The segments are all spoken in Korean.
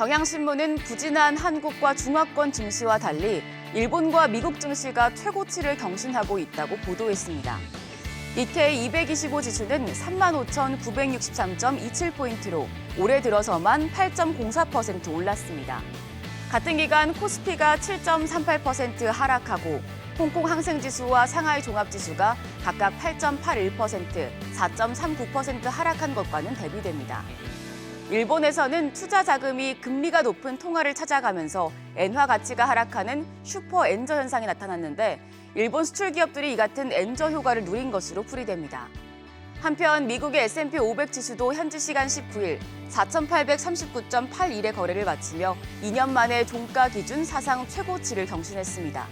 경향신문은 부진한 한국과 중화권 증시와 달리 일본과 미국 증시가 최고치를 경신하고 있다고 보도했습니다. 니케이 225 지수는 35,963.27포인트로 올해 들어서만 8.04% 올랐습니다. 같은 기간 코스피가 7.38% 하락하고 홍콩 항생지수와 상하이 종합지수가 각각 8.81%, 4.39% 하락한 것과는 대비됩니다. 일본에서는 투자 자금이 금리가 높은 통화를 찾아가면서 엔화 가치가 하락하는 슈퍼 엔저 현상이 나타났는데 일본 수출 기업들이 이 같은 엔저 효과를 누린 것으로 풀이됩니다. 한편 미국의 S&P 500 지수도 현지 시간 19일 4,839.81의 거래를 마치며 2년 만에 종가 기준 사상 최고치를 경신했습니다.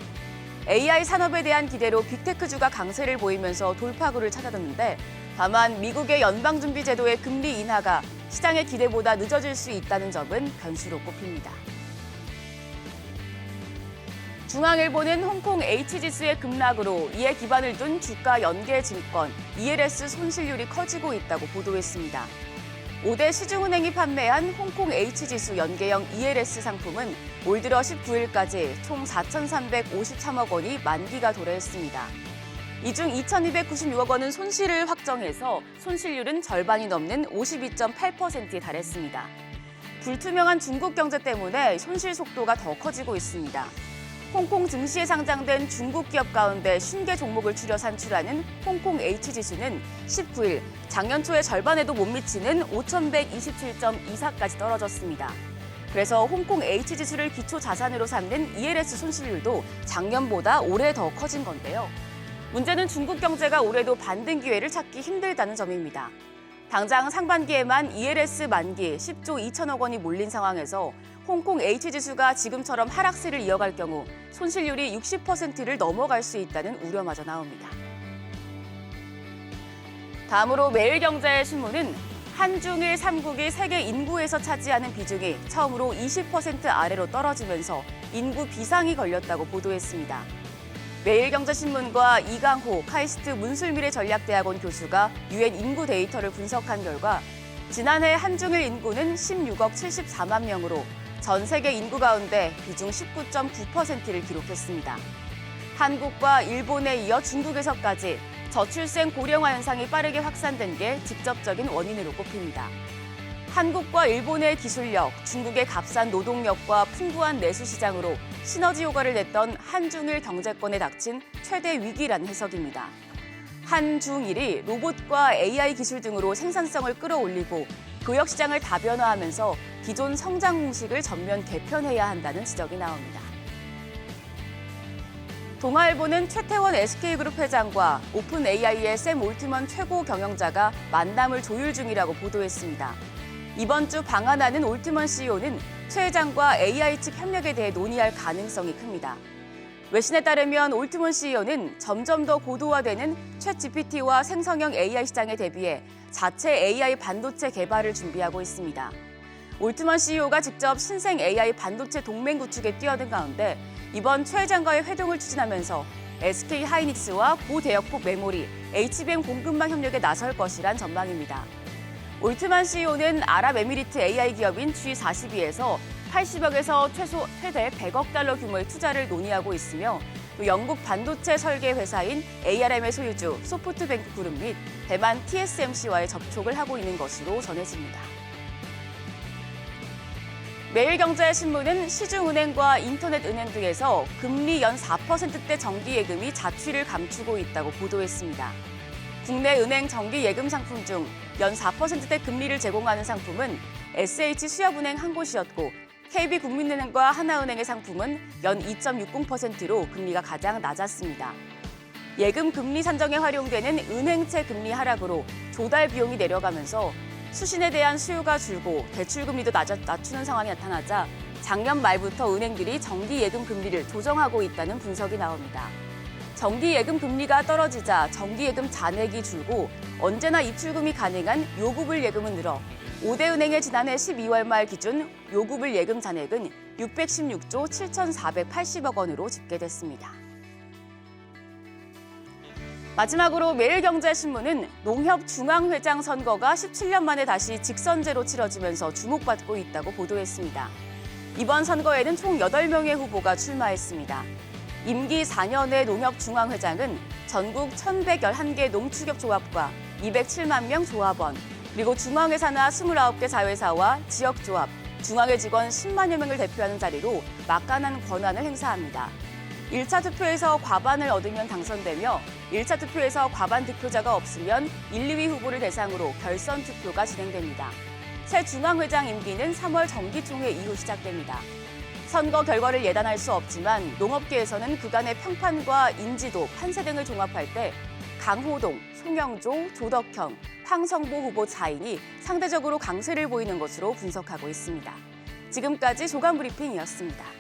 AI 산업에 대한 기대로 빅테크주가 강세를 보이면서 돌파구를 찾아뒀는데 다만 미국의 연방준비제도의 금리 인하가 시장의 기대보다 늦어질 수 있다는 점은 변수로 꼽힙니다. 중앙일보는 홍콩 H지수의 급락으로 이에 기반을 둔 주가 연계 증권 ELS 손실률이 커지고 있다고 보도했습니다. 5대 시중은행이 판매한 홍콩 H지수 연계형 ELS 상품은 올 들어 19일까지 총 4,353억 원이 만기가 도래했습니다. 이 중 2,296억 원은 손실을 확정해서 손실률은 절반이 넘는 52.8%에 달했습니다. 불투명한 중국 경제 때문에 손실 속도가 더 커지고 있습니다. 홍콩 증시에 상장된 중국 기업 가운데 신계 종목을 추려 산출하는 홍콩 H지수는 19일 작년 초의 절반에도 못 미치는 5,127.24까지 떨어졌습니다. 그래서 홍콩 H지수를 기초 자산으로 삼는 ELS 손실률도 작년보다 올해 더 커진 건데요. 문제는 중국 경제가 올해도 반등 기회를 찾기 힘들다는 점입니다. 당장 상반기에만 ELS 만기 10조 2천억 원이 몰린 상황에서 홍콩 H지수가 지금처럼 하락세를 이어갈 경우 손실률이 60%를 넘어갈 수 있다는 우려마저 나옵니다. 다음으로 매일경제 신문은 한중일 3국이 세계 인구에서 차지하는 비중이 처음으로 20% 아래로 떨어지면서 인구 비상이 걸렸다고 보도했습니다. 매일경제신문과 이강호 카이스트 문술미래 전략대학원 교수가 유엔 인구 데이터를 분석한 결과 지난해 한중일 인구는 16억 74만 명으로 전 세계 인구 가운데 비중 19.9%를 기록했습니다. 한국과 일본에 이어 중국에서까지 저출생 고령화 현상이 빠르게 확산된 게 직접적인 원인으로 꼽힙니다. 한국과 일본의 기술력, 중국의 값싼 노동력과 풍부한 내수 시장으로 시너지 효과를 냈던 한중일 경제권에 닥친 최대 위기라는 해석입니다. 한중일이 로봇과 AI 기술 등으로 생산성을 끌어올리고 교역 시장을 다변화하면서 기존 성장 공식을 전면 개편해야 한다는 지적이 나옵니다. 동아일보는 최태원 SK그룹 회장과 오픈 AI의 샘 올트먼 최고 경영자가 만남을 조율 중이라고 보도했습니다. 이번 주 방한하는 올트먼 CEO는 최 회장과 AI 측 협력에 대해 논의할 가능성이 큽니다. 외신에 따르면 올트먼 CEO는 점점 더 고도화되는 챗 GPT와 생성형 AI 시장에 대비해 자체 AI 반도체 개발을 준비하고 있습니다. 올트먼 CEO가 직접 신생 AI 반도체 동맹 구축에 뛰어든 가운데 이번 최 회장과의 회동을 추진하면서 SK 하이닉스와 고대역폭 메모리, HBM 공급망 협력에 나설 것이란 전망입니다. 올트만 CEO는 아랍에미리트 AI 기업인 G42에서 80억에서 최소 최대 100억 달러 규모의 투자를 논의하고 있으며 또 영국 반도체 설계 회사인 ARM의 소유주 소프트뱅크 그룹 및 대만 TSMC와의 접촉을 하고 있는 것으로 전해집니다. 매일경제신문은 시중은행과 인터넷은행 등에서 금리 연 4%대 정기예금이 자취를 감추고 있다고 보도했습니다. 국내 은행 정기 예금 상품 중 연 4%대 금리를 제공하는 상품은 SH 수협은행 한 곳이었고 KB국민은행과 하나은행의 상품은 연 2.60%로 금리가 가장 낮았습니다. 예금 금리 산정에 활용되는 은행채 금리 하락으로 조달 비용이 내려가면서 수신에 대한 수요가 줄고 대출 금리도 낮추는 상황이 나타나자 작년 말부터 은행들이 정기 예금 금리를 조정하고 있다는 분석이 나옵니다. 정기 예금 금리가 떨어지자 정기 예금 잔액이 줄고 언제나 입출금이 가능한 요구불 예금은 늘어 5대 은행의 지난해 12월 말 기준 요구불 예금 잔액은 616조 7,480억 원으로 집계됐습니다. 마지막으로 매일경제신문은 농협 중앙회장 선거가 17년 만에 다시 직선제로 치러지면서 주목받고 있다고 보도했습니다. 이번 선거에는 총 8명의 후보가 출마했습니다. 임기 4년의 농협중앙회장은 전국 1,111개 농축협조합과 207만 명 조합원, 그리고 중앙회 산하 29개 자회사와 지역조합, 중앙회 직원 10만여 명을 대표하는 자리로 막강한 권한을 행사합니다. 1차 투표에서 과반을 얻으면 당선되며 1차 투표에서 과반 득표자가 없으면 1, 2위 후보를 대상으로 결선 투표가 진행됩니다. 새 중앙회장 임기는 3월 정기총회 이후 시작됩니다. 선거 결과를 예단할 수 없지만 농업계에서는 그간의 평판과 인지도, 판세 등을 종합할 때 강호동, 송영조, 조덕형, 황성보 후보 차인이 상대적으로 강세를 보이는 것으로 분석하고 있습니다. 지금까지 조간 브리핑이었습니다.